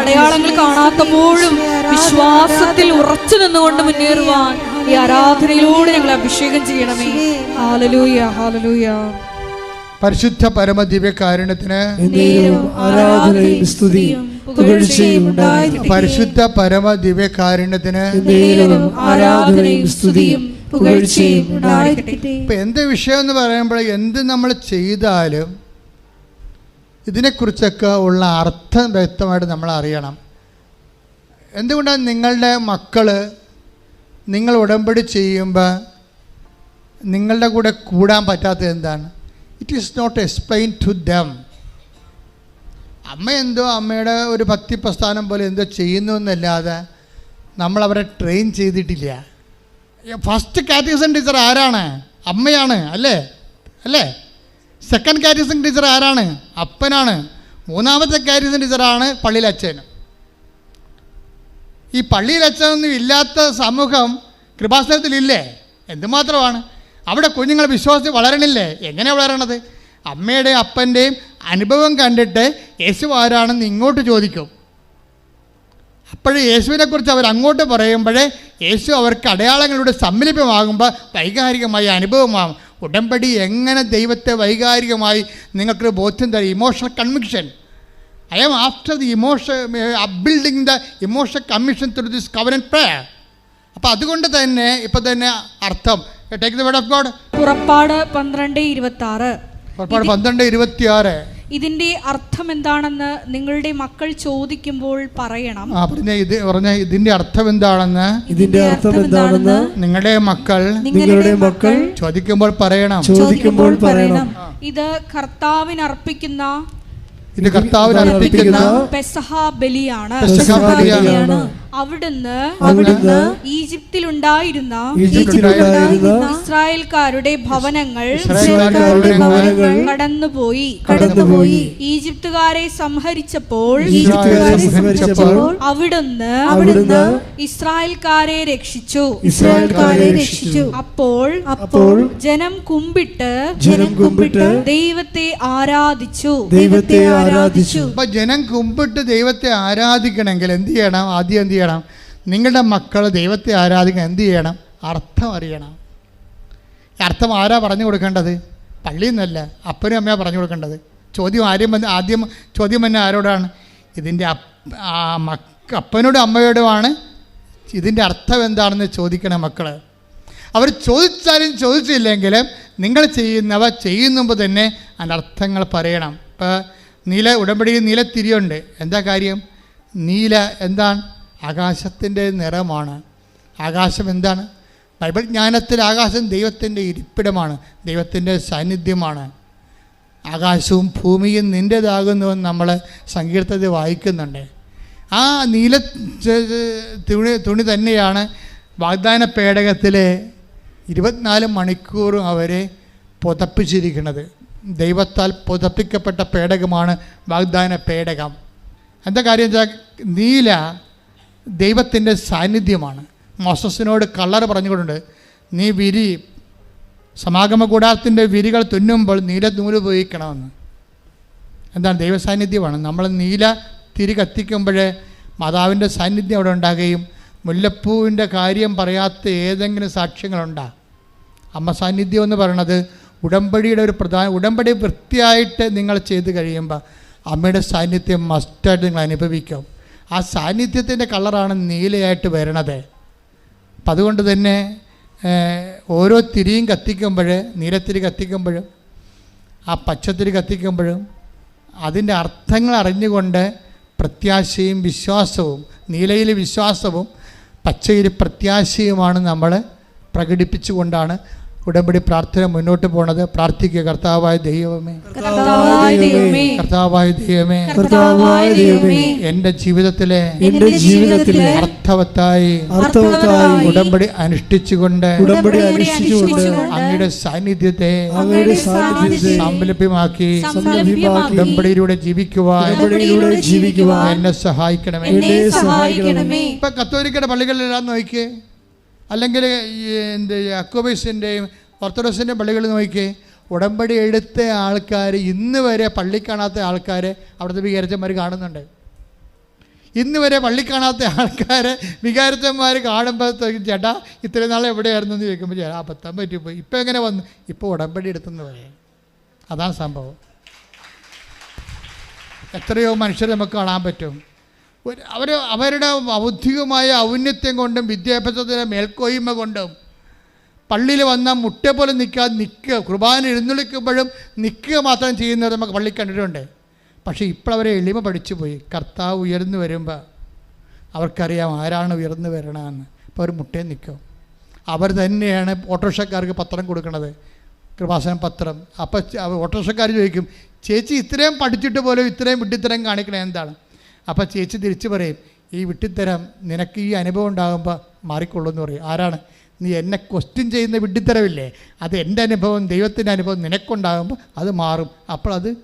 അടയാളങ്ങൾ കാണാത്തപ്പോഴും വിശ്വാസത്തിൽ ഉറച്ചു നിന്നുകൊണ്ട് മുന്നേറുവാൻ ഈ ആരാധനയിലൂടെ ഞങ്ങൾ അഭിഷേകം ചെയ്യണമേ. ഹാലലൂയ ഹാലലൂയ പരിശുദ്ധ പുകഴ്ചയും ഉണ്ടായിരിക്കട്ടെ. പരിശുദ്ധ പുകഴ്ചയും ഉണ്ടായിരിക്കട്ടെ. ഇപ്പം എന്ത് വിഷയം എന്ന് പറയുമ്പോൾ എന്ത് നമ്മൾ ചെയ്താലും ഇതിനെക്കുറിച്ചൊക്കെ ഉള്ള അർത്ഥം വ്യക്തമായിട്ട് നമ്മൾ അറിയണം എന്തുകൊണ്ടാണ് നിങ്ങളുടെ മക്കൾ നിങ്ങൾ ഉടമ്പടി ചെയ്യുമ്പോൾ നിങ്ങളുടെ കൂടെ കൂടാൻ പറ്റാത്തത് എന്താണ്? It is not explain to them അമ്മ എന്തോ അമ്മയുടെ ഒരു ഭക്തി പ്രസ്ഥാനം പോലെ എന്തോ ചെയ്യുന്നു എന്നല്ലാതെ നമ്മൾ അവരെ ട്രെയിൻ ചെയ്തിട്ടില്ല. ഫസ്റ്റ് കാറ്റഗറിസൺ ടീച്ചർ ആരാണ്? അമ്മയാണ് അല്ലേ? അല്ലേ? സെക്കൻഡ് കാരിസിംഗ് ടീച്ചർ ആരാണ്? അപ്പനാണ്. മൂന്നാമത്തെ കാരിസിംഗ് ടീച്ചറാണ് പള്ളിയിൽ അച്ഛൻ ഈ പള്ളിയിൽ അച്ഛനൊന്നും ഇല്ലാത്ത സമൂഹം കൃപാസനത്തിലില്ലേ? എന്തുമാത്രമാണ്? അവിടെ കുഞ്ഞുങ്ങൾ വിശ്വാസത്തിൽ വളരണില്ലേ? എങ്ങനെ വളരണത്? അമ്മയുടെയും അപ്പന്റെയും അനുഭവം കണ്ടിട്ട് യേശു ആരാണെന്ന് ഇങ്ങോട്ട് ചോദിക്കും. അപ്പോൾ യേശുവിനെക്കുറിച്ച് അവർ അങ്ങോട്ട് പറയുമ്പോഴേ യേശു അവർക്ക് അടയാളങ്ങളുടെ സമ്മിലിപ്പമാകുമ്പോൾ വൈകാരികമായ അനുഭവമാകും. ഉടമ്പടി എങ്ങനെ ദൈവത്തെ വൈകാരികമായി നിങ്ങൾക്ക് ബോധ്യം തരും? Emotional conviction I am after the emotion building the emotional commission through this covenant prayer അപ്പം അതുകൊണ്ട് തന്നെ ഇപ്പം തന്നെ അർത്ഥം. Take the word of God പുറപ്പാട് പന്ത്രണ്ട് ഇരുപത്തി ആറ് പുറപ്പാട് പന്ത്രണ്ട് ഇരുപത്തിയാറ്. ഇതിന്റെ അർത്ഥം എന്താണെന്ന് നിങ്ങളുടെ മക്കൾ ചോദിക്കുമ്പോൾ പറയണം. ആ പറഞ്ഞ ഇത് പറഞ്ഞ ഇതിന്റെ അർത്ഥം എന്താണെന്ന് ഇതിന്റെ അർത്ഥം എന്താണെന്ന് നിങ്ങളുടെ മക്കൾ നിങ്ങളുടെ മക്കൾ ചോദിക്കുമ്പോൾ പറയണം. ചോദിക്കുമ്പോൾ പറയണം. ഇത് കർത്താവിന് അർപ്പിക്കുന്ന ഇത് കർത്താവിന് അർപ്പിക്കുന്ന പെസഹ ബലിയാണ് പെസഹ ബലിയാണ്. അവിടുന്ന് അവിടുന്ന് ഈജിപ്തിലുണ്ടായിരുന്ന ഈജിപ്തിലുണ്ടായിരുന്ന ഇസ്രായേൽക്കാരുടെ ഭവനങ്ങൾ ഇസ്രായേൽക്കാരുടെ ഭവനങ്ങൾ കടന്നുപോയി. കടന്നുപോയി. ഈജിപ്തുകാരെ സംഹരിച്ചപ്പോൾ ഈജിപ്തുകാരെ സംഹരിച്ചപ്പോൾ അവിടുന്ന് അവിടുന്ന് ഇസ്രായേൽക്കാരെ രക്ഷിച്ചു. ഇസ്രായേൽക്കാരെ രക്ഷിച്ചു. അപ്പോൾ അപ്പോൾ ജനം കുമ്പിട്ട് ജനം കുമ്പിട്ട് ദൈവത്തെ ആരാധിച്ചു. ദൈവത്തെ ആരാധിച്ചു. അപ്പൊ ജനം കുമ്പിട്ട് ദൈവത്തെ ആരാധിക്കണമെങ്കിൽ എന്ത് ചെയ്യണം? ആദ്യം എന്ത് ചെയ്യണം നിങ്ങളുടെ മക്കൾ ദൈവത്തെ ആരാധിക്കാൻ എന്ത് ചെയ്യണം? അർത്ഥം അറിയണം. അർത്ഥം ആരാ പറഞ്ഞു കൊടുക്കേണ്ടത്? പള്ളിയിൽ നിന്നല്ല അപ്പനും അമ്മയാണ് പറഞ്ഞു കൊടുക്കേണ്ടത്. ചോദ്യം ആരും വന്ന് ആദ്യം ചോദ്യം തന്നെ ആരോടാണ്? ഇതിന്റെ മക്ക അപ്പനോടും അമ്മയോടുമാണ്. ഇതിന്റെ അർത്ഥം എന്താണെന്ന് ചോദിക്കണം മക്കൾ അവർ ചോദിച്ചാലും ചോദിച്ചില്ലെങ്കിലും നിങ്ങൾ ചെയ്യുന്നവ ചെയ്യുന്ന മുമ്പ് തന്നെ അതിന്റെ അർത്ഥങ്ങൾ പറയണം. ഇപ്പോൾ നീല ഉടമ്പടിയിൽ നീലത്തിരിയുണ്ട്. എന്താ കാര്യം? നീല എന്താണ്? ആകാശത്തിന്റെ നിറമാണ്. ആകാശം എന്താണ്? ബൈബിൾ ജ്ഞാനത്തിൽ ആകാശം ദൈവത്തിന്റെ ഇരിപ്പിടമാണ്. ദൈവത്തിന്റെ സാന്നിധ്യമാണ്. ആകാശവും ഭൂമിയും നിന്റേതാകുന്നുവെന്ന് നമ്മൾ സങ്കീർത്തത വായിക്കുന്നുണ്ട്. ആ നീല തുണി തുണി തന്നെയാണ് വാഗ്ദാന പേടകത്തിലെ ഇരുപത്തിനാല് മണിക്കൂറും അവരെ പുതപ്പിച്ചിരിക്കുന്നത്. ദൈവത്താൽ പുതപ്പിക്കപ്പെട്ട പേടകമാണ് വാഗ്ദാന പേടകം. എന്താ കാര്യം വെച്ചാൽ നീല ദൈവത്തിന്റെ സാന്നിധ്യമാണ്. മോസസിനോട് കള്ളറ് പറഞ്ഞുകൊണ്ടുണ്ട് നീ വിരി സമാഗമ കൂടാരത്തിന്റെ വിരികൾ തുന്നുമ്പോൾ നീല നൂൽ ഉപയോഗിക്കണമെന്ന്. എന്താണ് ദൈവസാന്നിധ്യമാണ് നമ്മൾ നീല തിരി കത്തിക്കുമ്പോൾ മാതാവിന്റെ സാന്നിധ്യം അവിടെ ഉണ്ടാകുകയും മുല്ലപ്പൂവിന്റെ കാര്യം പറയാത്ത ഏതെങ്കിലും സാക്ഷ്യങ്ങളുണ്ടാ. അമ്മ സാന്നിധ്യം എന്ന് പറയണത് ഉടമ്പടിയുടെ ഒരു പ്രധാന ഉടമ്പടി വൃത്തിയായിട്ട് നിങ്ങൾ ചെയ്ത് കഴിയുമ്പോൾ അമ്മയുടെ സാന്നിധ്യം മസ്റ്റായിട്ട് നിങ്ങൾ അനുഭവിക്കും. ആ സാന്നിധ്യത്തിന്റെ കളറാണ് നീലയായിട്ട് വരണത്. അപ്പം അതുകൊണ്ട് തന്നെ ഓരോ തിരിയും കത്തിക്കുമ്പോൾ നീലത്തിരി കത്തിക്കുമ്പോഴും ആ പച്ചത്തിരി കത്തിക്കുമ്പോഴും അതിന്റെ അർത്ഥങ്ങൾ അറിഞ്ഞുകൊണ്ട് പ്രത്യാശയും വിശ്വാസവും നീലയിൽ വിശ്വാസവും പച്ചയിൽ പ്രത്യാശയുമാണ് നമ്മൾ പ്രകടിപ്പിച്ചുകൊണ്ടാണ് ഉടമ്പടി പ്രാർത്ഥന മുന്നോട്ട് പോണത് പ്രാർത്ഥിക്കുക. കർത്താവായ ദൈവമേ. കർത്താവായ ദൈവമേ. എന്റെ ജീവിതത്തിലെ എന്റെ ജീവിതത്തിലെ അർത്ഥവത്തായി അർത്ഥവത്തായി ഉടമ്പടി അനുഷ്ഠിച്ചുകൊണ്ട് ഉടമ്പടി അനുഷ്ഠിച്ചുകൊണ്ട് അങ്ങയുടെ സാന്നിധ്യത്തെ അങ്ങയുടെ സാന്നിധ്യത്തെ സാമ്പലഭ്യമാക്കി സംലഭ്യമാക്കി ഉടമ്പടിയിലൂടെ ജീവിക്കുവാൻ ഉടമ്പടിയിലൂടെ ജീവിക്കുവാൻ എന്നെ സഹായിക്കണമേ. എന്നെ സഹായിക്കണമേ. ഇപ്പൊ കത്തോലിക്കയുടെ പള്ളികളിലെല്ലാം നോക്കിയേ. അല്ലെങ്കിൽ ഈ എന്ത് യാക്കോബൈസിന്റെയും ഓർത്തഡോക്സിന്റെയും പള്ളികളിൽ നോക്കിയേ ഉടമ്പടി എടുത്ത ആൾക്കാർ ഇന്ന് വരെ പള്ളി കാണാത്ത ആൾക്കാരെ അവിടുത്തെ വികാരച്ചന്മാർ കാണുന്നുണ്ട്. ഇന്ന് വരെ പള്ളി കാണാത്ത ആൾക്കാരെ വികാരത്തന്മാർ കാണുമ്പോൾ ചേട്ടാ ഇത്രയും നാളെ എവിടെയായിരുന്നു എന്ന് ചോദിക്കുമ്പോൾ ചേട്ടാ അബദ്ധം പറ്റിപ്പോയി. ഇപ്പം എങ്ങനെ വന്നു? ഇപ്പോൾ ഉടമ്പടി എടുത്തെന്ന് പറയാം. അതാണ് സംഭവം. എത്രയോ മനുഷ്യരെ നമുക്ക് കാണാൻ പറ്റും. അവർ അവരുടെ ബൗദ്ധികമായ ഔന്നത്യം കൊണ്ടും വിദ്യാഭ്യാസത്തിന്റെ മേൽക്കോയ്മ കൊണ്ടും പള്ളിയിൽ വന്ന മുട്ട പോലെ നിൽക്കാതെ നിൽക്കുക കുർബാന എഴുന്നള്ളിക്കുമ്പോഴും നിൽക്കുക മാത്രം ചെയ്യുന്നവർ നമുക്ക് പള്ളി കണ്ടിട്ടുണ്ട്. പക്ഷേ ഇപ്പോൾ അവരെ എളിമ പഠിച്ചു പോയി കർത്താവ് ഉയർന്നു വരുമ്പോൾ അവർക്കറിയാം ആരാണ് ഉയർന്നു വരണമെന്ന്. അപ്പോൾ അവർ മുട്ടേ നിൽക്കും. അവർ തന്നെയാണ് ഓട്ടോറിക്ഷക്കാർക്ക് പത്രം കൊടുക്കുന്നത്. കൃപാസനം പത്രം. അപ്പം ഓട്ടോറിക്ഷക്കാർ ചോദിക്കും ചേച്ചി ഇത്രയും പഠിച്ചിട്ട് പോലും ഇത്രയും വിട്ടിത്തരം കാണിക്കണേ എന്താണ്? അപ്പം ചേച്ചി തിരിച്ചു പറയും ഈ വിട്ടിത്തരം നിനക്ക് ഈ അനുഭവം ഉണ്ടാകുമ്പോൾ മാറിക്കൊള്ളൂ എന്ന് പറയും. ആരാണ്? നീ എന്നെ ക്വസ്റ്റ്യൻ ചെയ്യുന്ന വിട്ടിത്തരവില്ലേ അത് എന്റെ അനുഭവം ദൈവത്തിന്റെ അനുഭവം നിനക്കുണ്ടാകുമ്പോൾ അത് മാറും. അപ്പോൾ അത്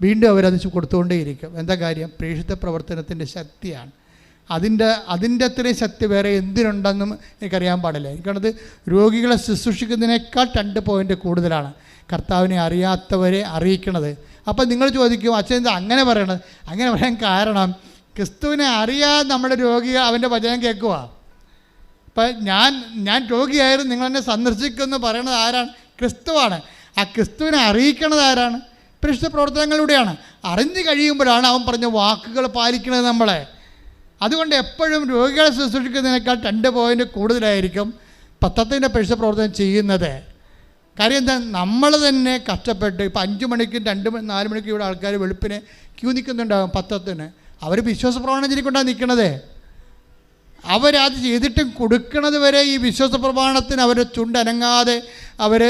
വീണ്ടും അവരത് കൊടുത്തുകൊണ്ടേയിരിക്കും. എന്താ കാര്യം? പ്രേക്ഷിത പ്രവർത്തനത്തിന്റെ ശക്തിയാണ്. അതിന്റെ അതിന്റെ അത്രയും ശക്തി വേറെ എന്തിനുണ്ടെന്നും എനിക്കറിയാൻ പാടില്ല. എനിക്കാണത് രോഗികളെ ശുശ്രൂഷിക്കുന്നതിനേക്കാൾ രണ്ട് പോയിന്റ് കൂടുതലാണ്. കർത്താവിനെ അറിയാത്തവരെ അറിയിക്കണത്. അപ്പം നിങ്ങൾ ചോദിക്കും അച്ഛൻ എന്താ അങ്ങനെ പറയണത്? അങ്ങനെ പറയാൻ കാരണം ക്രിസ്തുവിനെ അറിയാതെ നമ്മുടെ രോഗി അവന്റെ വചനം കേൾക്കുക ഇപ്പം ഞാൻ ഞാൻ രോഗിയായിരുന്നു നിങ്ങളെന്നെ സന്ദർശിക്കുമെന്ന് പറയണത് ആരാണ്? ക്രിസ്തുവാണ്. ആ ക്രിസ്തുവിനെ അറിയിക്കണത് ആരാണ്? പരിശുദ്ധ പ്രവർത്തനങ്ങളിലൂടെയാണ്. അറിഞ്ഞു കഴിയുമ്പോഴാണ് അവൻ പറഞ്ഞ വാക്കുകൾ പാലിക്കുന്നത് നമ്മളെ. അതുകൊണ്ട് എപ്പോഴും രോഗികളെ ശുശ്രൂഷിക്കുന്നതിനേക്കാൾ രണ്ട് പോയിന്റ് കൂടുതലായിരിക്കും പത്രത്തിന്റെ പരിശുദ്ധ പ്രവർത്തനം ചെയ്യുന്നത്. കാര്യം എന്താ? നമ്മൾ തന്നെ കഷ്ടപ്പെട്ട് ഇപ്പം അഞ്ച് മണിക്കും രണ്ട് മണി നാല് മണിക്കും ഇവിടെ ആൾക്കാർ വെളുപ്പിന് ക്യൂ നിൽക്കുന്നുണ്ടാകും പത്രത്തിന്. അവർ വിശ്വാസ പ്രമാണം നിൽക്കണതേ അവരത് ചെയ്തിട്ട് കൊടുക്കണത് വരെ ഈ വിശ്വാസ പ്രമാണത്തിന് അവരെ ചുണ്ടനങ്ങാതെ അവർ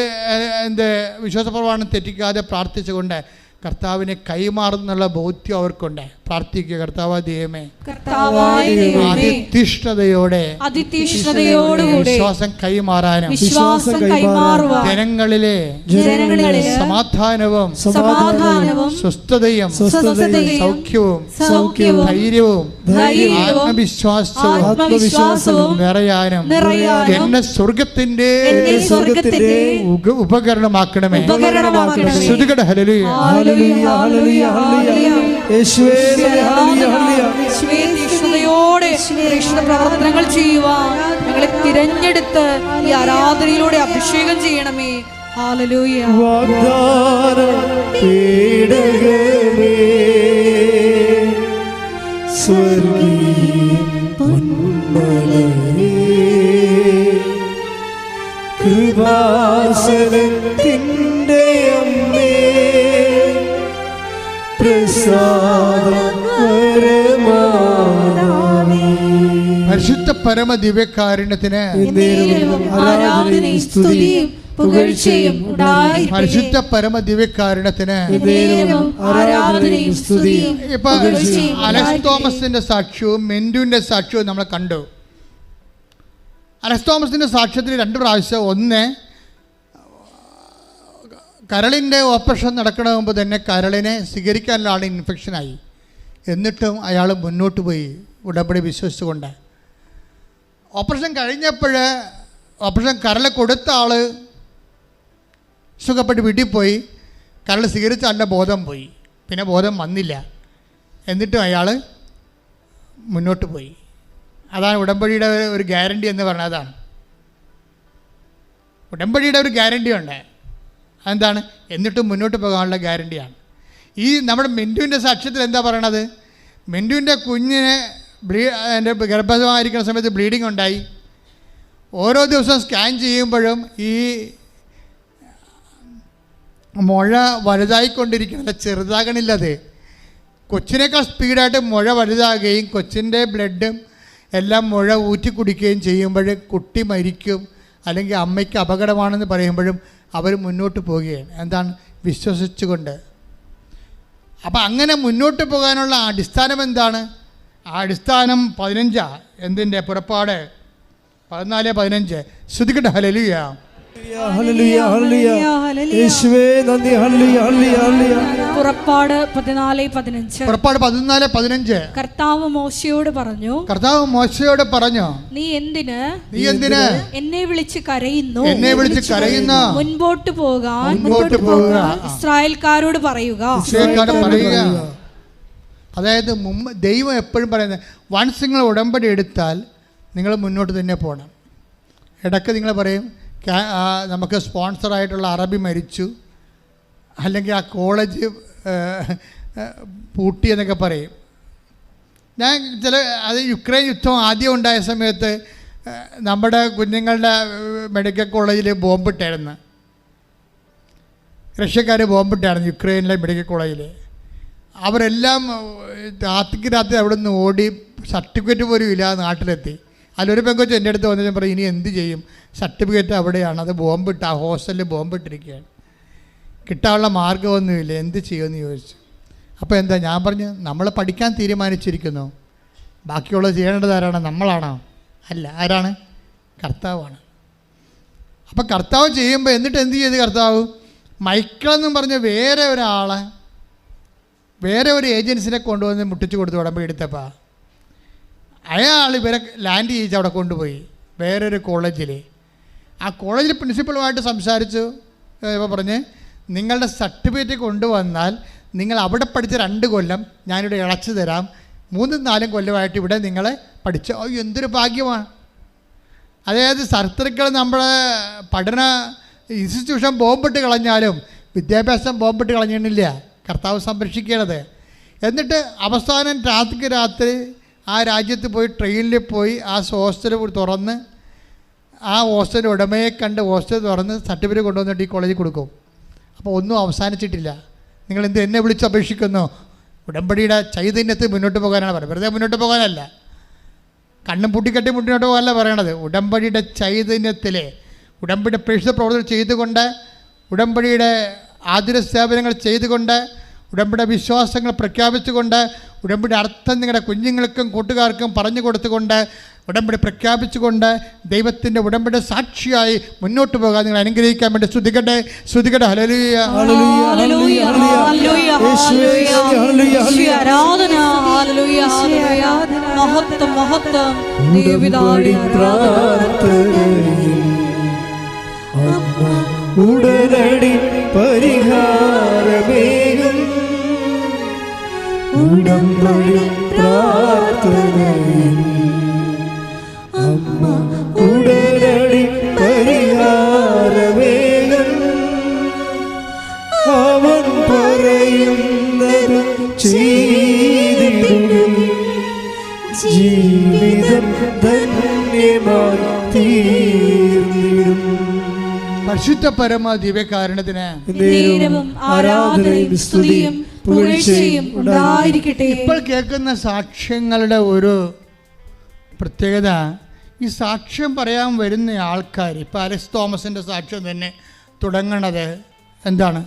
എന്ത് വിശ്വാസ പ്രമാണം തെറ്റിക്കാതെ പ്രാർത്ഥിച്ചുകൊണ്ട് കർത്താവിനെ കൈമാറുന്നുള്ള ബോധ്യം അവർക്കുണ്ട്. പ്രാർത്ഥിക്കുക കർത്താവ് ദൈവമേ അതിഷ്ഠതയോടെ അതിതീഷ്ണതയോടെ വിശ്വാസം കൈമാറാനും ജനങ്ങളിലെ ജനങ്ങളിലെ സമാധാനവും സമാധാനവും സ്വസ്ഥതയും സൗഖ്യവും സൗഖ്യവും ധൈര്യവും ആത്മവിശ്വാസവും ആത്മവിശ്വാസവും നിറയാനും എന്നെ സ്വർഗത്തിന്റെ എന്നെ സ്വർഗത്തിന്റെ ഉപകരണമാക്കണമേ ഉപകരണമാക്കണമേ. ശ്രുതികട ഹലലു ഹല്ലേലൂയ, ഹല്ലേലൂയ, ഹല്ലേലൂയ. യേശുവേ തീക്ഷ്ണതയോടെ തീക്ഷ്ണ പ്രവർത്തനങ്ങൾ ചെയ്യുവാൻ ഞങ്ങളെ തിരഞ്ഞെടുത്ത് ഈ ആരാധനയിലൂടെ അഭിഷേകം ചെയ്യണമേ. ഹാലലൂയ സ്വർഗീയ കൃപാസനത്തിന്റെ അമ്മേ. പ്രസാദപരമാതാവേ പരിശുദ്ധ പരമ ദിവ്യകാരുണ്യത്തിന് ആരാധനയും സ്തുതിയും പുകഴ്ചയും. പരിശുദ്ധ പരമ ദിവ്യകാരുണ്യത്തിന് ആരാധനയും സ്തുതിയും ഇപ്പൊ അലക്സ് തോമസിന്റെ സാക്ഷ്യവും മെന്റുവിന്റെ സാക്ഷ്യവും നമ്മൾ കണ്ടു. അലക്സ് തോമസിന്റെ സാക്ഷ്യത്തിൽ രണ്ട് പ്രാവശ്യം. ഒന്ന് കരളിന്റെ ഓപ്പറേഷൻ നടക്കണ മുമ്പ് തന്നെ കരളിനെ സ്വീകരിക്കാനുള്ള ആൾ ഇൻഫെക്ഷനായി. എന്നിട്ടും അയാൾ മുന്നോട്ട് പോയി. ഉടമ്പടി വിശ്വസിച്ചുകൊണ്ട്. ഓപ്പറേഷൻ കഴിഞ്ഞപ്പോൾ ഓപ്പറേഷൻ കരൾ കൊടുത്ത ആൾ സുഖപ്പെട്ട് വീട്ടിൽ പോയി. കരൾ സ്വീകരിച്ച ആളുടെ ബോധം പോയി. പിന്നെ ബോധം വന്നില്ല. എന്നിട്ടും അയാൾ മുന്നോട്ട് പോയി. അതാണ് ഉടമ്പടിയുടെ ഒരു ഗ്യാരണ്ടി എന്ന് പറഞ്ഞാൽ അതാണ്. ഉടമ്പടിയുടെ ഒരു ഗ്യാരണ്ടി ഉണ്ട്. അതെന്താണ്? എന്നിട്ടും മുന്നോട്ട് പോകാനുള്ള ഗ്യാരണ്ടിയാണ്. ഈ നമ്മുടെ മിന്റുവിന്റെ സാക്ഷ്യത്തിൽ എന്താ പറയണത്? മിന്റുവിന്റെ കുഞ്ഞിനെ ബ്ലീ എന്റെ ഗർഭമായിരിക്കുന്ന സമയത്ത് ബ്ലീഡിങ് ഉണ്ടായി. ഓരോ ദിവസവും സ്കാൻ ചെയ്യുമ്പോഴും ഈ മുഴ വലുതായിക്കൊണ്ടിരിക്കുന്നത് ചെറുതാകണില്ലത്. കൊച്ചിനേക്കാൾ സ്പീഡായിട്ട് മുഴ വലുതാകുകയും കൊച്ചിന്റെ ബ്ലഡും എല്ലാം മുഴ ഊറ്റി കുടിക്കുകയും ചെയ്യുമ്പോൾ കുട്ടി മരിക്കും. അല്ലെങ്കിൽ അമ്മയ്ക്ക് അപകടമാണെന്ന് പറയുമ്പോഴും അവർ മുന്നോട്ട് പോവുകയാണ്. എന്താണ്? വിശ്വസിച്ചുകൊണ്ട്. അപ്പം അങ്ങനെ മുന്നോട്ട് പോകാനുള്ള അടിസ്ഥാനം എന്താണ്? അടിസ്ഥാനം പതിനഞ്ചാ. എന്തിന്റെ പുറപ്പാട്? പതിനാല് പതിനഞ്ച്. ശ്രുതിക്കട്ടെ ഹലലിയ ഹല്ലേലൂയ ഹല്ലേലൂയ യേശുവേ നന്ദി ഹല്ലേലൂയ ഹല്ലേലൂയ ഹല്ലേലൂയ. പുറപ്പാട് പതിനാല് പതിനഞ്ച്. പുറപ്പാട് പതിനാല് പതിനഞ്ച്. കർത്താവ് മോശയോട് പറഞ്ഞു കർത്താവ് മോശയോട് പറഞ്ഞു നീ എന്തിന്? നീ എന്തിന്? എന്നെ വിളിച്ച് കരയുന്നു. എന്നെ വിളിച്ച് കരയുന്ന. മുൻപോട്ട് പോകാൻ മുൻപോട്ട് പോവുക ഇസ്രായേൽക്കാരോട് പറയുക. ഇസ്രായേൽക്കാരോട് പറയുക. അതായത് മുമ്പ് ദൈവം എപ്പോഴും പറയുന്നത് വൺസ് നിങ്ങൾ ഉടമ്പടി എടുത്താൽ നിങ്ങൾ മുന്നോട്ട് തന്നെ പോകണം ഇടയ്ക്ക് നിങ്ങൾ പറയും "കാ- ആ, നമുക്ക് സ്പോൺസറായിട്ടുള്ള അറബി മരിച്ചു അല്ലെങ്കിൽ ആ കോളേജ് പൂട്ടി എന്നൊക്കെ പറയും. ഞാൻ ചില അത് യുക്രൈൻ യുദ്ധം ആദ്യം ഉണ്ടായ സമയത്ത് നമ്മുടെ കുഞ്ഞുങ്ങളുടെ മെഡിക്കൽ കോളേജിൽ ബോംബിട്ടായിരുന്നു. റഷ്യക്കാർ ബോംബിട്ടായിരുന്നു യുക്രൈനിലെ മെഡിക്കൽ കോളേജിൽ അവരെല്ലാം രാത്രിക്ക് രാത്രി അവിടെ നിന്ന് ഓടി സർട്ടിഫിക്കറ്റ് പോലും ഇല്ല നാട്ടിലെത്തി. അതിലൊരു പെങ്കൊച്ച് എന്റെ അടുത്ത് വന്നിട്ട് പറയും ഇനി എന്ത് ചെയ്യും? സർട്ടിഫിക്കറ്റ് അവിടെയാണ്. അത് ബോംബിട്ട് ആ ഹോസ്റ്റലിൽ ബോംബിട്ടിരിക്കുകയാണ് കിട്ടാനുള്ള മാർഗമൊന്നുമില്ല എന്ത് ചെയ്യുമെന്ന് ചോദിച്ചു. അപ്പോൾ എന്താ ഞാൻ പറഞ്ഞു നമ്മൾ പഠിക്കാൻ തീരുമാനിച്ചിരിക്കുന്നു. ബാക്കിയുള്ളത് ചെയ്യേണ്ടത് ആരാണ്? നമ്മളാണോ? അല്ല ആരാണ്? കർത്താവാണ്. അപ്പോൾ കർത്താവ് ചെയ്യുമ്പോൾ എന്നിട്ട് എന്ത് ചെയ്ത് കർത്താവ്? മൈക്കിളെന്നും പറഞ്ഞ് വേറെ ഒരാളെ വേറെ ഒരു ഏജൻസിനെ കൊണ്ടുവന്ന് മുട്ടിച്ചു കൊടുത്തു ഉടമ്പടി എടുത്തപ്പോൾ അയാൾ ഇവരെ ലാൻഡ് ചെയ്യിച്ച് അവിടെ കൊണ്ടുപോയി വേറൊരു കോളേജിൽ ആ കോളേജിൽ പ്രിൻസിപ്പളുമായിട്ട് സംസാരിച്ചു. ഇപ്പോൾ പറഞ്ഞ് നിങ്ങളുടെ സർട്ടിഫിക്കറ്റ് കൊണ്ടുവന്നാൽ നിങ്ങൾ അവിടെ പഠിച്ച രണ്ട് കൊല്ലം ഞാനിവിടെ ഇളച്ചു തരാം. മൂന്നും നാലും കൊല്ലമായിട്ട് ഇവിടെ നിങ്ങളെ പഠിച്ച ഓ എന്തൊരു ഭാഗ്യമാണ് അതായത് സർത്തൃക്കൾ നമ്മുടെ പഠന ഇൻസ്റ്റിറ്റ്യൂഷൻ ബോംബിട്ട് കളഞ്ഞാലും വിദ്യാഭ്യാസം ബോംബിട്ട് കളഞ്ഞിട്ടില്ല. കർത്താവ് സംരക്ഷിക്കണത് എന്നിട്ട് അവസാനം രാത്രിക്ക് രാത്രി ആ രാജ്യത്ത് പോയി ട്രെയിനിൽ പോയി ആ ഹോസ്റ്റൽ തുറന്ന് ആ ഹോസ്റ്റൽ ഉടമയെ കണ്ട് ഹോസ്റ്റൽ തുറന്ന് സർട്ടിഫിക്കറ്റ് കൊണ്ടുവന്നിട്ട് ഈ കോളേജിൽ കൊടുക്കും. അപ്പോൾ ഒന്നും അവസാനിച്ചിട്ടില്ല. നിങ്ങൾ എന്ത് എന്നെ വിളിച്ച് അപേക്ഷിക്കുന്നു? ഉടമ്പടിയുടെ ചൈതന്യത്തിൽ മുന്നോട്ട് പോകാനാണ് പറയുന്നത്. വെറുതെ മുന്നോട്ട് പോകാനല്ല. കണ്ണും പൂട്ടിക്കെട്ടി മുന്നോട്ട് പോകാനല്ല പറയണത്. ഉടമ്പടിയുടെ ചൈതന്യത്തിലെ ഉടമ്പടി പ്രേക്ഷിത പ്രവർത്തനം ചെയ്തുകൊണ്ട് ഉടമ്പടിയുടെ ആതുര സേവനങ്ങൾ ചെയ്തുകൊണ്ട് ഉടമ്പടി വിശ്വാസങ്ങൾ പ്രഖ്യാപിച്ചുകൊണ്ട് ഉടമ്പടി അർത്ഥം നിങ്ങളുടെ കുഞ്ഞുങ്ങൾക്കും കൂട്ടുകാർക്കും പറഞ്ഞു കൊടുത്തുകൊണ്ട് ഉടമ്പടി പ്രഖ്യാപിച്ചുകൊണ്ട് ദൈവത്തിന്റെ ഉടമ്പടി സാക്ഷിയായി മുന്നോട്ട് പോകാൻ നിങ്ങൾ അനുഗ്രഹിക്കാൻ വേണ്ടി ശ്രുതികട്ടെ ശ്രുതികട്ടെ ഹലലിയ. മഹത്വം ഉടനടി പരിഹാരമേകും. ഉടമ്പടി പ്രാർത്ഥനയിൽ അമ്മ ഉടനടി പരിഹാരമേകും. അവൻ പറയുന്നത് ചെയ്തിടും. ജീവിതം ധന്യമായി തീർന്നിടും പരിശുദ്ധ പരമ ദിവ്യകാരണത്തിന് നേരവും ആരാധനയും സ്തുതിയും പുകഴ്ചയും ഉണ്ടായിരിക്കട്ടെ. ഇപ്പോൾ കേൾക്കുന്ന സാക്ഷ്യങ്ങളുടെ ഒരു പ്രത്യേകത ഈ സാക്ഷ്യം പറയാൻ വരുന്ന ആൾക്കാർ ഇപ്പോൾ അലക്സ് തോമസിന്റെ സാക്ഷ്യം തന്നെ തുടങ്ങണത് എന്താണ്?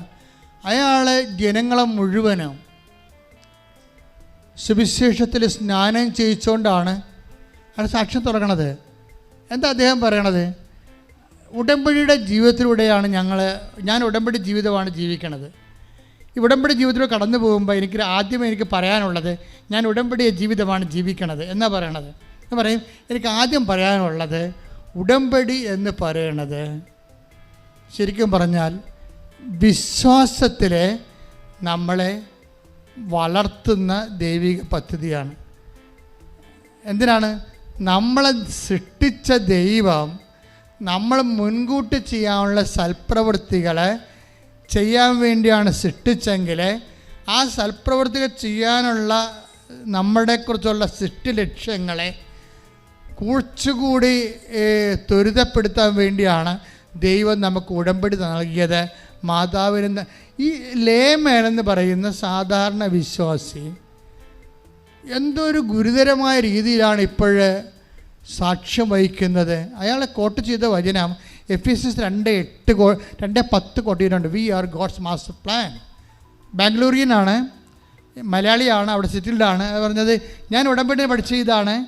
അയാൾ ജനങ്ങളെ മുഴുവനും സുവിശേഷത്തിൽ സ്നാനം ചെയ്യിച്ചുകൊണ്ടാണ് അയാൾ സാക്ഷ്യം തുടങ്ങണത്. എന്താ അദ്ദേഹം പറയണത്? ഉടമ്പടിയുടെ ജീവിതത്തിലൂടെയാണ് ഞങ്ങൾ ഞാൻ ഉടമ്പടി ജീവിതമാണ് ജീവിക്കണത്. ഈ ഉടമ്പടി ജീവിതത്തിലൂടെ കടന്നു പോകുമ്പോൾ എനിക്ക് ആദ്യം എനിക്ക് പറയാനുള്ളത് ഞാൻ ഉടമ്പടിയ ജീവിതമാണ് ജീവിക്കണത് എന്നാ പറയണത്. എന്ന് പറയും എനിക്ക് ആദ്യം പറയാനുള്ളത് ഉടമ്പടി എന്ന് പറയണത് ശരിക്കും പറഞ്ഞാൽ വിശ്വാസത്തിൽ നമ്മളെ വളർത്തുന്ന ദൈവിക പദ്ധതിയാണ്. എന്തിനാണ്? നമ്മളെ സൃഷ്ടിച്ച ദൈവം നമ്മൾ മുൻകൂട്ടി ചെയ്യാനുള്ള സൽപ്രവൃത്തികളെ ചെയ്യാൻ വേണ്ടിയാണ് സൃഷ്ടിച്ചെങ്കിൽ ആ സൽപ്രവൃത്തികൾ ചെയ്യാനുള്ള നമ്മളെക്കുറിച്ചുള്ള സൃഷ്ടി ലക്ഷ്യങ്ങളെ കുറച്ചുകൂടി ത്വരിതപ്പെടുത്താൻ വേണ്ടിയാണ് ദൈവം നമുക്ക് ഉടമ്പടി നൽകിയത്. മാതാവിനെന്ന് ഈ ലേമേനെന്ന് പറയുന്ന സാധാരണ വിശ്വാസി എന്തോ ഒരു ഗുരുതരമായ രീതിയിലാണ് ഇപ്പോഴ് സാക്ഷ്യം വഹിക്കുന്നത്. അയാളെ കോട്ട് ചെയ്ത വചനം എഫ് എസ് എസ് രണ്ട് എട്ട് കോ രണ്ട് പത്ത് കോട്ടിയിട്ടുണ്ട്. We are God's master plan ബാംഗ്ലൂരിനാണ് മലയാളിയാണ് അവിടെ സെറ്റിൽഡാണ് പറഞ്ഞത് ഞാൻ ഉടമ്പടി പഠിച്ച ഇതാണ്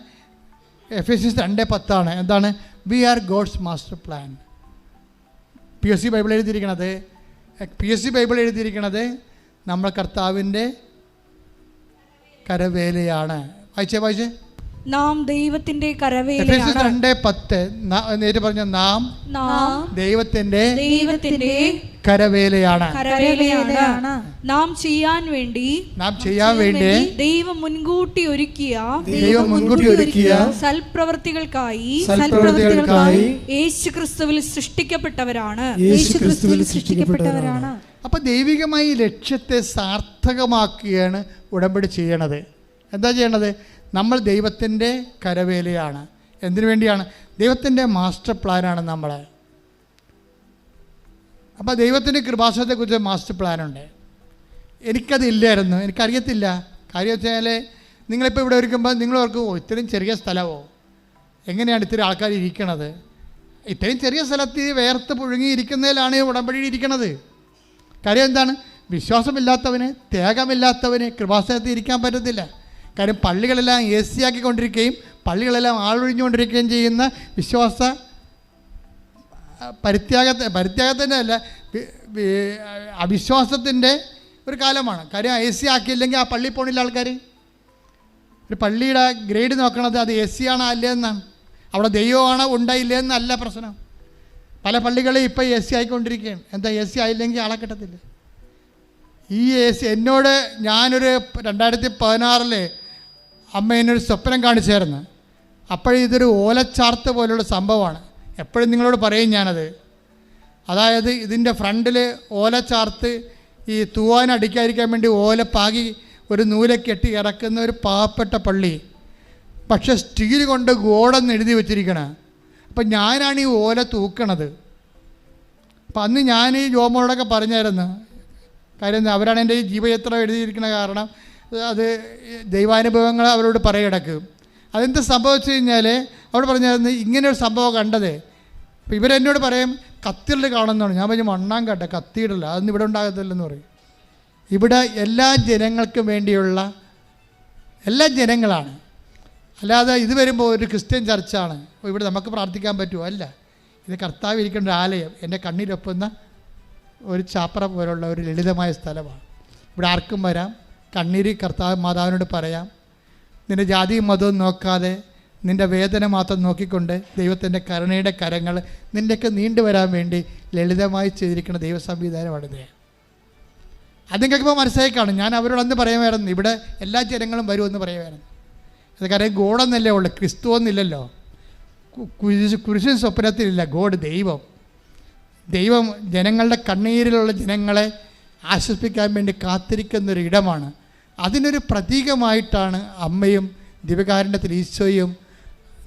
എഫ് എസ് എസ് രണ്ട് പത്താണ്. എന്താണ്? We are God's master plan P S C Bible എഴുതിയിരിക്കണത് P S C Bible എഴുതിയിരിക്കണത് നമ്മൾ കർത്താവിന്റെ കരവേലയാണ്. വായിച്ചേ വായിച്ചേ. നാം ദൈവത്തിന്റെ കരവേലയാണ് രണ്ട് പത്ത്. നേര് പറഞ്ഞ നാം നാം ദൈവത്തിന്റെ ദൈവത്തിന്റെ കരവേലയാണ്. കരവേലയാണ്. നാം ചെയ്യാൻ വേണ്ടി നാം ചെയ്യാൻ വേണ്ടി ദൈവം മുൻകൂട്ടി ഒരുക്കിയ ദൈവം മുൻകൂട്ടി ഒരുക്കിയ സൽപ്രവർത്തികൾക്കായി സൽപ്രവൃത്തികൾക്കായി യേശു ക്രിസ്തുവിൽ സൃഷ്ടിക്കപ്പെട്ടവരാണ്. യേശു ക്രിസ്തുവിൽ സൃഷ്ടിക്കപ്പെട്ടവരാണ്. അപ്പൊ ദൈവികമായി ലക്ഷ്യത്തെ സാർത്ഥകമാക്കുകയാണ് ഉടമ്പടി ചെയ്യണത്. എന്താ ചെയ്യണത്? നമ്മൾ ദൈവത്തിന്റെ കരവേലയാണ്. എന്തിനു വേണ്ടിയാണ്? ദൈവത്തിന്റെ മാസ്റ്റർ പ്ലാനാണ് നമ്മൾ അപ്പോൾ ദൈവത്തിന്റെ കൃപാസനത്തെക്കുറിച്ച് മാസ്റ്റർ പ്ലാനുണ്ട്. എനിക്കത് ഇല്ലായിരുന്നു എനിക്കറിയത്തില്ല. കാര്യം വെച്ചാൽ നിങ്ങളിപ്പോൾ ഇവിടെ ഒരുക്കുമ്പോൾ നിങ്ങൾ ഓർക്കും ഓ ഇത്രയും ചെറിയ സ്ഥലമോ? എങ്ങനെയാണ് ഇത്രയും ആൾക്കാർ ഇരിക്കണത്? ഇത്രയും ചെറിയ സ്ഥലത്ത് വേർത്ത് പുഴുങ്ങിയിരിക്കുന്നതിലാണ് ഉടമ്പടി ഇരിക്കണത്. കാര്യം എന്താണ്? വിശ്വാസമില്ലാത്തവന് ത്യാഗമില്ലാത്തവന് കൃപാസനത്തിൽ ഇരിക്കാൻ പറ്റത്തില്ല. കാര്യം പള്ളികളെല്ലാം എ സി ആക്കിക്കൊണ്ടിരിക്കുകയും പള്ളികളെല്ലാം ആളൊഴിഞ്ഞുകൊണ്ടിരിക്കുകയും ചെയ്യുന്ന വിശ്വാസ പരിത്യാഗത്തെ പരിത്യാഗത്തിന്റെ അല്ല അവിശ്വാസത്തിന്റെ ഒരു കാലമാണ്. കാര്യം എ സി ആക്കിയില്ലെങ്കിൽ ആ പള്ളി പോണില്ല ആൾക്കാർ. ഒരു പള്ളിയുടെ ഗ്രേഡ് നോക്കണത് അത് എ സി ആണോ അല്ലേ എന്നാണ്. അവിടെ ദൈവമാണോ ഉണ്ടായില്ലേ എന്നല്ല പ്രശ്നം. പല പള്ളികളും ഇപ്പോൾ എ സി ആയിക്കൊണ്ടിരിക്കുകയാണ്. എന്താ എ സി ആയില്ലെങ്കിൽ ആളെ കിട്ടത്തില്ല. ഈ എ സി എന്നോട് ഞാനൊരു രണ്ടായിരത്തി പതിനാറിൽ അമ്മ എന്നൊരു സ്വപ്നം കാണിച്ചായിരുന്നു. അപ്പോൾ ഇതൊരു ഓലച്ചാർത്ത് പോലുള്ള സംഭവമാണ്. എപ്പോഴും നിങ്ങളോട് പറയും ഞാനത്. അതായത് ഇതിന്റെ ഫ്രണ്ടിൽ ഓലച്ചാർത്ത് ഈ തൂവാൻ അടിക്കാതിരിക്കാൻ വേണ്ടി ഓല പാകി ഒരു നൂല കെട്ടി ഇറക്കുന്ന ഒരു പാവപ്പെട്ട പള്ളി. പക്ഷേ സ്റ്റീൽ കൊണ്ട് ഗോഡെന്ന് എഴുതി വെച്ചിരിക്കണ. അപ്പം ഞാനാണ് ഈ ഓല തൂക്കണത്. അപ്പം അന്ന് ഞാൻ ഈ ജോമോടൊക്കെ പറഞ്ഞായിരുന്നു. കാര്യം അവരാണ് എന്റെ ഈ ജീവചിത്രം എഴുതിയിരിക്കുന്ന കാരണം അത് ദൈവാനുഭവങ്ങൾ അവരോട് പറയിടക്ക്. അതെന്ത് സംഭവിച്ചു കഴിഞ്ഞാൽ അവിടെ പറഞ്ഞായിരുന്നു ഒരു സംഭവം കണ്ടത്. അപ്പോൾ ഇവരെന്നോട് പറയും കത്തീഡ്രൽ കാണുന്നതാണ്. ഞാൻ പറഞ്ഞു മണ്ണാൻ കട്ടെ കത്തിയിടല്ല അതൊന്നും ഇവിടെ ഉണ്ടാകത്തില്ലെന്ന് പറയും. ഇവിടെ എല്ലാ ജനങ്ങൾക്കും വേണ്ടിയുള്ള എല്ലാ ജനങ്ങളാണ്. അല്ലാതെ ഇത് വരുമ്പോൾ ഒരു ക്രിസ്ത്യൻ ചർച്ചാണ്. ഇവിടെ നമുക്ക് പ്രാർത്ഥിക്കാൻ പറ്റുമോ? അല്ല. ഇത് കർത്താവ് ഇരിക്കേണ്ട ഒരു ആലയം. എന്റെ കണ്ണിലൊപ്പുന്ന ഒരു ചാപ്പറ പോലുള്ള ഒരു ലളിതമായ സ്ഥലമാണ്. ഇവിടെ ആർക്കും വരാം. കണ്ണീര് കർത്താവ് മാതാവിനോട് പറയാം നിന്റെ ജാതിയും മതവും നോക്കാതെ നിന്റെ വേദന മാത്രം നോക്കിക്കൊണ്ട് ദൈവത്തിന്റെ കരുണയുടെ കരങ്ങൾ നിന്റെയൊക്കെ നീണ്ടു വരാൻ വേണ്ടി ലളിതമായി ചെയ്തിരിക്കുന്ന ദൈവ സംവിധാനമാണിത് അതും കേൾക്കുമ്പോൾ മനസ്സിലാക്കാണ് കാണും ഞാൻ അവരോട് അന്ന് പറയുമായിരുന്നു ഇവിടെ എല്ലാ ജനങ്ങളും വരുമെന്ന് പറയുമായിരുന്നു. അത് കാര്യം ഗോഡെന്നല്ലേ ഉള്ളു ക്രിസ്തു എന്നില്ലല്ലോ. കുരിശ് കുരിശൻ സ്വപ്നത്തിലില്ല ഗോഡ് ദൈവം. ദൈവം ജനങ്ങളുടെ കണ്ണീരിലുള്ള ജനങ്ങളെ ആശ്വസിപ്പിക്കാൻ വേണ്ടി കാത്തിരിക്കുന്നൊരു ഇടമാണ് അതിനൊരു പ്രതീകമായിട്ടാണ് അമ്മയും ദിവ്യകാരുണ്യത്തിൽ ഈശോയും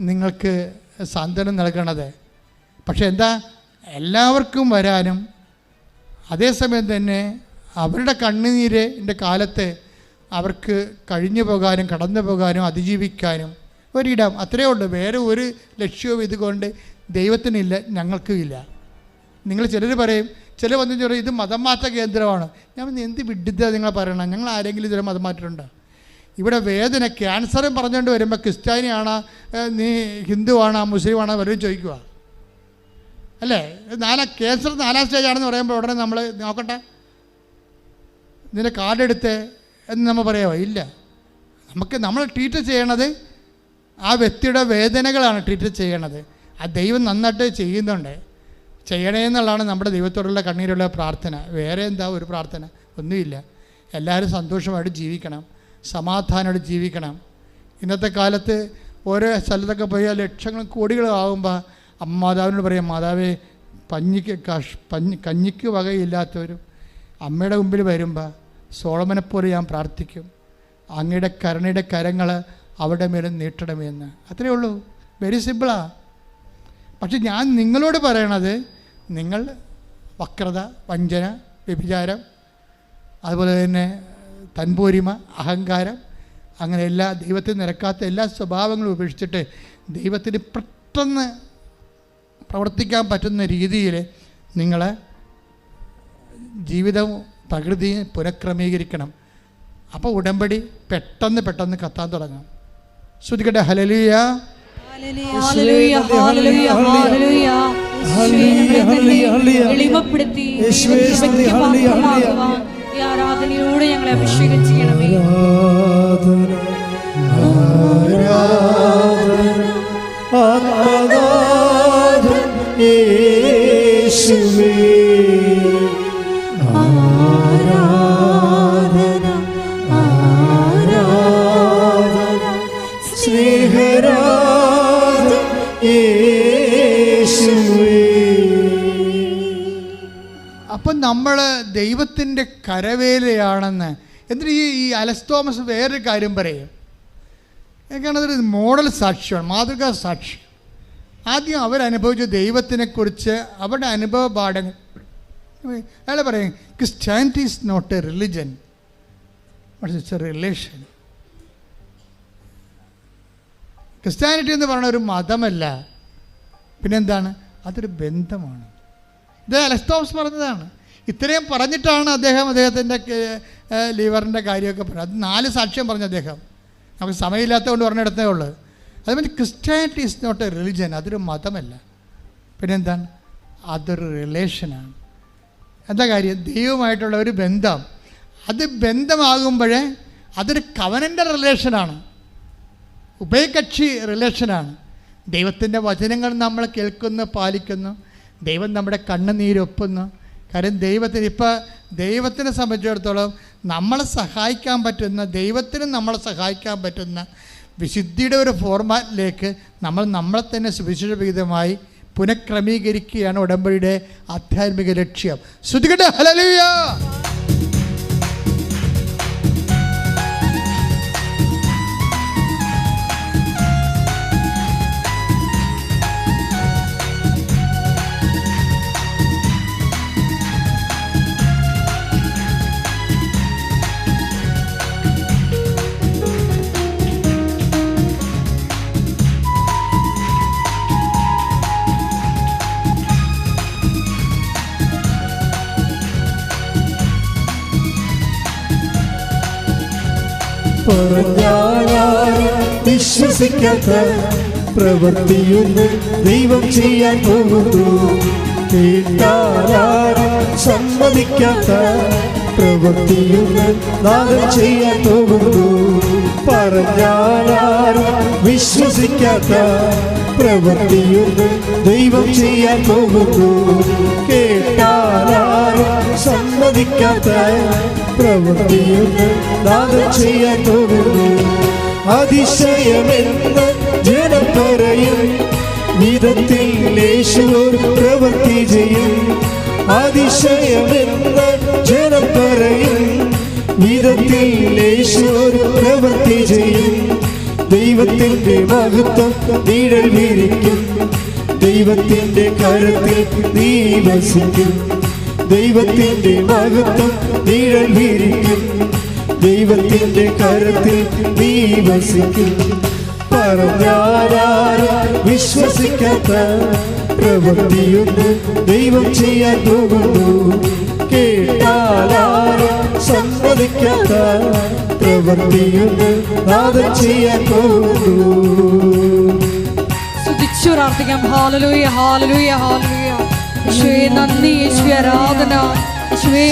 നിങ്ങൾക്ക് സാന്ത്വനം നൽകണത്. പക്ഷെ എന്താ? എല്ലാവർക്കും വരാനും അതേസമയം തന്നെ അവരുടെ കണ്ണുനീരിന്റെ കാലത്ത് അവർക്ക് കഴിഞ്ഞു പോകാനും കടന്നു പോകാനും അതിജീവിക്കാനും ഒരിടം. അത്രയേ ഉള്ളൂ. വേറെ ഒരു ലക്ഷ്യവും ഇതുകൊണ്ട് ദൈവത്തിനില്ല ഞങ്ങൾക്കും ഇല്ല. നിങ്ങൾ ചിലർ പറയും ചില വന്നു പറയും ഇത് മതം മാറ്റ കേന്ദ്രമാണ്. ഞാൻ എന്ത് വിഡിത നിങ്ങൾ പറയണം ഞങ്ങൾ ആരെങ്കിലും ഇതുവരെ മതം മാറ്റിയിട്ടുണ്ടോ ഇവിടെ വേദന ക്യാൻസറും പറഞ്ഞുകൊണ്ട് വരുമ്പോൾ ക്രിസ്ത്യാനിയാണ് നീ ഹിന്ദുവാണോ മുസ്ലിമാണോ വരും ചോദിക്കുക അല്ലേ? നാലാ ക്യാൻസർ നാലാം സ്റ്റേജ് ആണെന്ന് പറയുമ്പോൾ ഉടനെ നമ്മൾ നോക്കട്ടെ. നിന്റെ കാർഡ് എടുത്ത് എന്ന് നമ്മൾ പറയാമോ ഇല്ല. നമുക്ക് നമ്മൾ ട്രീറ്റ് ചെയ്യണത് ആ വ്യക്തിയുടെ വേദനകളാണ് ട്രീറ്റ് ചെയ്യണത്. ആ ദൈവം നന്നായിട്ട് ചെയ്യുന്നുണ്ട്. ചെയ്യണേ എന്നുള്ളതാണ് നമ്മുടെ ദൈവത്തോടുള്ള കണ്ണീരുള്ള പ്രാർത്ഥന. വേറെ എന്താ ഒരു പ്രാർത്ഥന? ഒന്നുമില്ല. എല്ലാവരും സന്തോഷമായിട്ട് ജീവിക്കണം. സമാധാനമായിട്ട് ജീവിക്കണം. ഇന്നത്തെ കാലത്ത് ഓരോ സ്ഥലത്തൊക്കെ പോയി ലക്ഷങ്ങളും കോടികളും ആകുമ്പോൾ അമ്മ മാതാവിനോട് പറയാം മാതാവേ പഞ്ഞിക്ക് കഷ് പഞ്ഞി കഞ്ഞിക്ക് വകയില്ലാത്തവരും അമ്മയുടെ മുമ്പിൽ വരുമ്പോൾ സോളമനെപ്പോലെ ഞാൻ പ്രാർത്ഥിക്കും. അങ്ങയുടെ കരുണയുടെ കരങ്ങൾ അവിടെ മേലും നീട്ടണമെന്ന് അത്രയേ ഉള്ളൂ. വെരി സിമ്പിളാണ് പക്ഷെ ഞാൻ നിങ്ങളോട് പറയണത് നിങ്ങൾ വക്രത വഞ്ചന വ്യഭിചാരം അതുപോലെ തന്നെ തൻപോരിമ അഹങ്കാരം അങ്ങനെ എല്ലാ ദൈവത്തിന് നിരക്കാത്ത എല്ലാ സ്വഭാവങ്ങളും ഉപേക്ഷിച്ചിട്ട് ദൈവത്തിന് പെട്ടെന്ന് പ്രവർത്തിക്കാൻ പറ്റുന്ന രീതിയിൽ നിങ്ങൾ ജീവിതവും പ്രകൃതി പുനഃക്രമീകരിക്കണം അപ്പോൾ ഉടമ്പടി പെട്ടെന്ന് പെട്ടെന്ന് കത്താൻ തുടങ്ങും ശ്രുതിക്കട്ടെ ഹലലിയ hallelujah. hallelujah. ഹല്ലേലൂയ. എളിമപ്പെടുത്തി ഈ ആരാധനയിലൂടെ ഞങ്ങളെ അഭിഷേകം ചെയ്യണമേ. ആരാധന ആരാധന ആത്മനാഥൻ അപ്പം നമ്മൾ ദൈവത്തിന്റെ കരവേലയാണെന്ന്. എന്നിട്ട് ഈ ഈ അലസ് തോമസ് വേറൊരു കാര്യം പറയും. എനിക്കാണ് അതൊരു മോഡൽ സാക്ഷ്യമാണ് മാതൃകാ സാക്ഷ്യം ആദ്യം അവരനുഭവിച്ച ദൈവത്തിനെക്കുറിച്ച് അവരുടെ അനുഭവ പാഠങ്ങൾ അയാൾ പറയും Christianity is not a religion but it's a relation Christianity എന്ന് പറയുന്ന ഒരു മതമല്ല. പിന്നെന്താണ്? അതൊരു ബന്ധമാണ്. ഇത് അലസ്തോമസ് പറഞ്ഞതാണ്. ഇത്രയും പറഞ്ഞിട്ടാണ് അദ്ദേഹം അദ്ദേഹത്തിന്റെ ലിവറിന്റെ കാര്യമൊക്കെ പറഞ്ഞത്. അത് നാല് സാക്ഷ്യം പറഞ്ഞു അദ്ദേഹം. നമുക്ക് സമയമില്ലാത്തതുകൊണ്ട് പറഞ്ഞിടത്തേ ഉള്ളൂ. അതുപോലെ Christianity is not a religion അതൊരു മതമല്ല. പിന്നെന്താണ്? അതൊരു റിലേഷനാണ് എന്താ കാര്യം? ദൈവമായിട്ടുള്ള ഒരു ബന്ധം. അത് ബന്ധമാകുമ്പോഴേ അതൊരു കവനന്റെ റിലേഷനാണ് ഉഭയകക്ഷി റിലേഷനാണ് ദൈവത്തിന്റെ വചനങ്ങൾ നമ്മൾ കേൾക്കുന്നു പാലിക്കുന്നു. ദൈവം നമ്മുടെ കണ്ണുനീരൊപ്പുന്നു. കാര്യം ദൈവത്തിന് ഇപ്പോൾ ദൈവത്തിനെ സംബന്ധിച്ചിടത്തോളം നമ്മളെ സഹായിക്കാൻ പറ്റുന്ന ദൈവത്തിനും നമ്മളെ സഹായിക്കാൻ പറ്റുന്ന വിശുദ്ധിയുടെ ഒരു ഫോർമാറ്റിലേക്ക് നമ്മൾ നമ്മളെ തന്നെ സുവിശേഷവിഹിതമായി പുനഃക്രമീകരിക്കുകയാണ് ഉടമ്പടിയുടെ ആധ്യാത്മിക ലക്ഷ്യം. ശ്രുതികട്ടെ ഹലലുയ വിശ്വസിക്കാത്ത പ്രവൃത്തിയൊന്ന് ദൈവം ചെയ്യാൻ പോകുന്നു. സമ്മതിക്കാത്ത പ്രവൃത്തിയൊന്ന് നാദം ചെയ്യാൻ പോകുന്നു. പറഞ്ഞാലും വിശ്വസിക്കാത്ത പ്രവൃത്തിയൊന്ന് ദൈവം ചെയ്യാൻ പോകുന്നു. സമ്മതിക്കാത്ത പ്രവൃത്തിയൊന്ന് നാദം ചെയ്യാൻ പോകുന്നു അതിശയമെന്ന് ജനം പറയും വിധത്തിൽ യേശു ഒരു പ്രവൃത്തി ചെയ്യും. അതിശയമെന്ന് ജനം പറയും വിധത്തിൽ പ്രവൃത്തി ചെയ്യും. ദൈവത്തിന്റെ മഹത്വം നീഴൽ വിരിക്കും. ദൈവത്തിന്റെ കരത്തിൽ നീ വസിക്കും. ദൈവത്തിന്റെ മഹത്വം നിഴലിരിക്കും ദൈവത്തിന്റെ കരത്തിൽ നീ വസിക്കും. പറഞ്ഞാലും വിശ്വസിക്കാത്ത പ്രവൃത്തിയുണ്ട് ദൈവം ചെയ്യാൻ പോകുന്നു. കേട്ടാലും സമ്മതിക്കാത്ത പ്രവൃത്തിയുണ്ട് നാദം ചെയ്യാൻ പോകുന്നു. പ്രാർത്ഥിക്കാം. Hallelujah hallelujah hallelujah. യേശുവേ നന്ദി യേശുവേ ആരാധന. യേശുവേ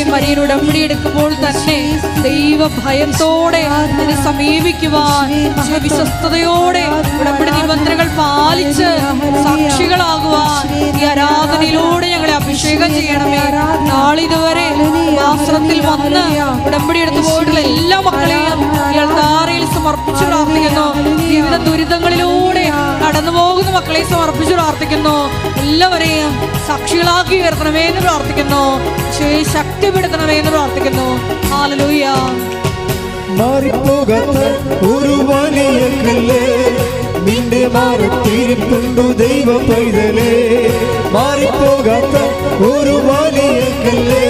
ഉടമ്പടി എടുക്കുമ്പോൾ തന്നെ ദൈവ ഭയത്തോടെ അതിനെ സമീപിക്കുവാൻ വിശ്വസ്തയോടെ ഉടമ്പടി നിബന്ധനകൾ പാലിച്ച് സാക്ഷികളാകുവാൻ ഈ ആരാധനയിലൂടെ ഞങ്ങളെ അഭിഷേകം ചെയ്യണമേ. നാളിതുവരെ വാസ്ത്രത്തിൽ വന്ന് ഉടമ്പടി എടുത്തു പോയിട്ടുള്ള എല്ലാ മക്കളെയും ഇയാൾ അൾത്താരയിൽ സമർപ്പിച്ചു പ്രാർത്ഥിക്കുന്നു. ജീവിത ദുരിതങ്ങളിലൂടെ കടന്നു പോകുന്ന മക്കളെ സമർപ്പിച്ച് പ്രാർത്ഥിക്കുന്നു. എല്ലാവരെയും സാക്ഷികളാക്കി ഉയർത്തണമേ എന്ന് പ്രാർത്ഥിക്കുന്നു. ശക്തിപ്പെടുത്തണമേ എന്ന് പ്രാർത്ഥിക്കുന്നു. ആലലൂയ മാറിപ്പോകാത്ത ഒരു വലിയ കല്ല് നിന്റെ മാറത്തിരിപ്പുണ്ടു ദൈവ പൈതലേ. മാറിപ്പോകാത്ത ഒരു വലിയ കല്ലേ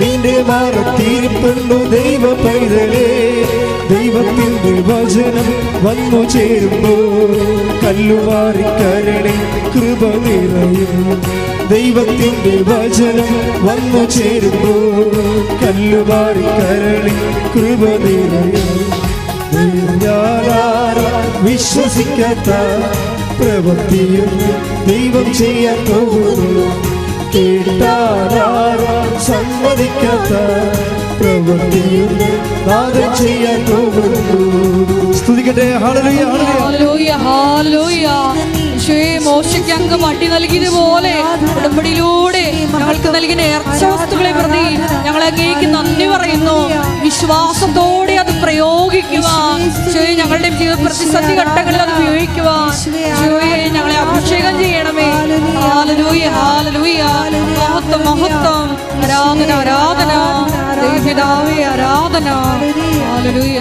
നിന്റെ മാറത്തിരിപ്പുണ്ടു ദൈവ പൈതലേ. ദൈവത്തിന്റെ വചനം വന്നു ചേരുമ്പോൾ കല്ലുമാറി കരണി കൃപ നിറയും. ദൈവത്തിന്റെ വചനം വന്നു ചേരുമ്പോൾ കല്ലുമാറി കരണി കൃപ നിറയും. വിശ്വസിക്കാത്ത പ്രവൃത്തിയും ദൈവം ചെയ്യാൻ പോകുന്നു. കേട്ടാറാറ സമ്മതിക്കാത്ത പ്രവൃത്തിയും നാദം ചെയ്യാൻ പോകുന്നു. സ്തുതിക്കട്ടെ ഹാലലൂയ ഹാലലൂയ യേശുവേ മോശയ്ക്ക് അങ്ങ് വട്ടി നൽകിയതുപോലെ ഉടമ്പടിയിലൂടെ ഞങ്ങൾക്ക് നൽകിയ നേർച്ച വസ്തുക്കളെ പ്രതി ഞങ്ങൾ അങ്ങേക്ക് നന്ദി പറയുന്നു. വിശ്വാസത്തോടെ അത് പ്രയോഗിക്കുവാ യേശുവേ ഞങ്ങളുടെ ജീവിത പ്രതിസന്ധി ഘട്ടങ്ങളിൽ അത് ഉപയോഗിക്കുവാൻ. യേശുവേ ഞങ്ങളെ അഭിഷേകം ചെയ്യണമേ. ഹാലലൂയ ഹാലലൂയ മഹത്വം മഹത്വം. ആരാധന ആരാധന. ദൈവപിതാവേ ആരാധന. ഹാലലൂയ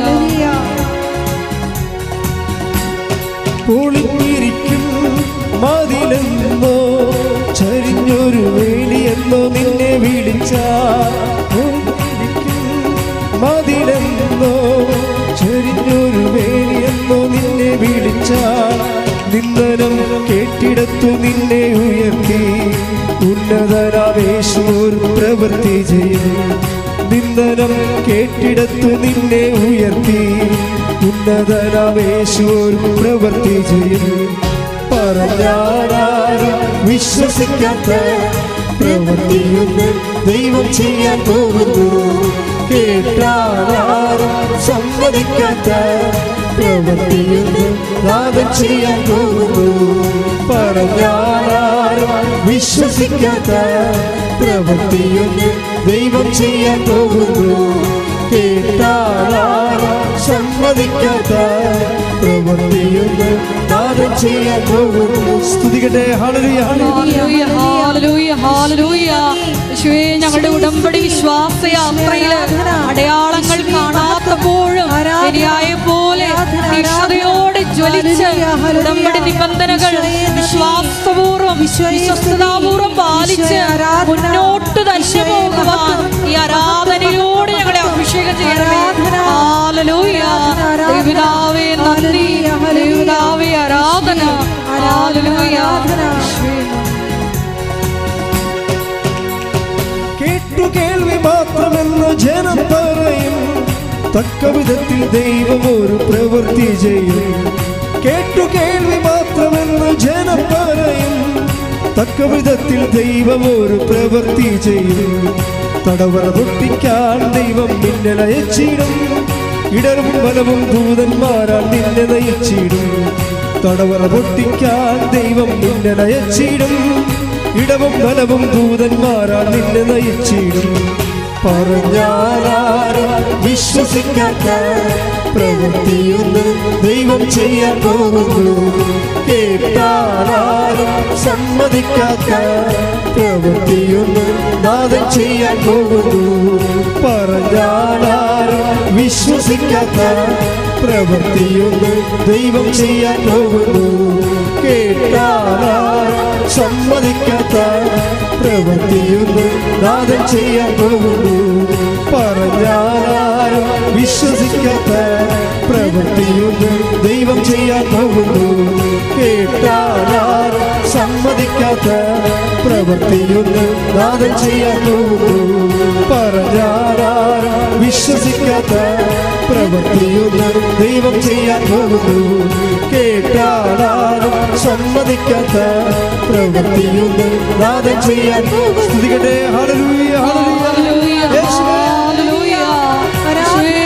പൊളിഞ്ഞിരിക്കും മതിലെന്നോ ചരിഞ്ഞൊരു വേലിയെന്നോ നിന്നെ വിളിച്ച മതിലെന്നോ ചരിഞ്ഞൊരു വേലിയെന്നോ നിന്നെ വിളിച്ച നിന്ദനം കേട്ടിടത്തു നിന്നെ ഉയർത്തി ഉന്നതരാവേശു ഒരു പ്രവൃത്തി ചെയ്യും. നിന്ദനം കേട്ടിടത്ത് നിന്നെ ഉയർത്തി. ഉന്നതനാവേശു ഒരു പ്രവൃത്തി ചെയ്യും. പറഞ്ഞാരും വിശ്വസിക്കാത്ത പ്രവൃത്തിയൊന്ന് ദൈവം ചെയ്യാൻ പോകുന്നു. കേട്ടാരും സമ്മതിക്കാത്ത ചെയ്യാൻ പോകുന്നു. വിശ്വസിക്കാത്ത പ്രവൃത്തിയൊന്ന് ദൈവം ചെയ്യാൻ പോകുന്നു. കേട്ടാരും സമ്മതിക്കാത്ത പ്രവൃത്തിയൊന്ന് നാദം ചെയ്യാൻ പോകുന്നു. സ്തുതിക്കട്ടെ hallelujah hallelujah hallelujah hallelujah hallelujah. ഞങ്ങളുടെ ഉടമ്പടി വിശ്വാസയാത്രയിൽ അടയാളങ്ങൾ അടയാളങ്ങൾ കാണാത്തപ്പോഴും ശരിയായ പോലെ തീക്ഷ്ണതയോടെ ജ്വലിച്ച് ഉടമ്പടി നിബന്ധനകൾ വിശ്വാസപൂർവം വിശ്വസ്തതാപൂർവം പാലിച്ച് മുന്നോട്ട് തന്നെ പോകുവാൻ ഈ ആരാധനയിലൂടെ ഞങ്ങളെ അഭിഷേകം ചെയ്യണമേ. ദൈവപിതാവേ നന്ദി. ദൈവപിതാവേ ആരാധന. യേശുവേ കേട്ടു കേൾവി മാത്രമെന്ന് ജനം പറയും. തക്ക വിധത്തിൽ ദൈവം ഒരു പ്രവൃത്തി ചെയ്യും. കേട്ടു കേൾവി മാത്രമെന്ന് ജനം പറയും. തക്ക വിധത്തിൽ ദൈവം ഒരു പ്രവൃത്തി ചെയ്യും. തടവറ പൊട്ടിക്കാൻ ദൈവം നിന്നെ നയിച്ചിടും. ഇടറും ബലവും ദൂതന്മാരാൽ നിന്നെ നയിച്ചിടും. തടവറ പൊട്ടിക്കാൻ ദൈവം നിന്നെ നയിച്ചിടും. ഇടവും ബലവും ദൂതന്മാരാൽ നിന്നെ നയിച്ചിടും. പറഞ്ഞാലും വിശ്വസിക്കാത്ത പ്രവൃത്തിയൊന്ന് ദൈവം ചെയ്യാൻ പോകുന്നു. കേട്ടാലും സമ്മതിക്കാത്ത പ്രവൃത്തിയൊന്ന് നാദം ചെയ്യാൻ പോകുന്നു. പറഞ്ഞാലും വിശ്വസിക്കാത്ത പ്രവൃത്തിയൊന്ന് ദൈവം ചെയ്യാൻ പോകുന്നു. കേട്ടാലും സമ്മതിക്കാത്ത പ്രവൃത്തിയൊന്ന് നാദം ചെയ്യാൻ പോകുന്നു. പറഞ്ഞാലും വിശ്വസിക്കാത്ത പ്രവൃത്തിയൊന്ന് ദൈവം ചെയ്യാൻ പോകുന്നു. കേട്ടാലും സമ്മതിക്കാത്ത പ്രവൃത്തിയൊന്ന് നാദം ചെയ്യാൻ പോകുന്നു. പറഞ്ഞാലും വിശ്വസിക്കാത്ത പ്രവൃത്തിയൊന്ന് ദൈവം ചെയ്യാൻ പോകുന്നു കേട്ടാലും സമ്മതിക്കാത്ത പ്രവൃത്തിയൊന്ന് നാദം ചെയ്യാൻ സ്തുതിക്കട്ടെ. യേശുവേ. ഹല്ലേലൂയ. യേശുവേ,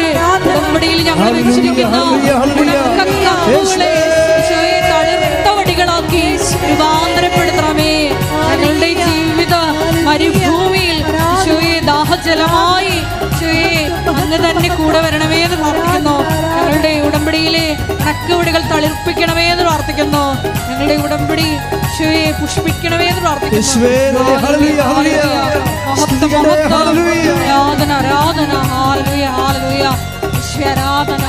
ഉടമ്പടിയിൽ ഞങ്ങൾ വെച്ചിരിക്കുന്ന തളിർത്ത വടികളാക്കി രൂപാന്തരപ്പെടുത്തണമേ. ഞങ്ങളുടെ ജീവിത മരുഭൂമിയിൽ ദാഹജലമായി അങ്ങ് തന്നെ കൂടെ വരണമേ എന്ന് പ്രാർത്ഥിക്കുന്നു. ഞങ്ങളുടെ ഉടമ്പടിയിലെ കണക്കുവടികൾ തളിർപ്പിക്കണമേ എന്ന് പ്രാർത്ഥിക്കുന്നു. ഞങ്ങളുടെ ഉടമ്പടി യേശുവെ പുഷ്പിക്കണമേ എന്ന് പ്രാർത്ഥിക്കുന്നു. മഹത്വം. ആരാധന ആരാധന ഹാലലൂയ ഹാലലൂയ യേശുവേ, ആരാധന.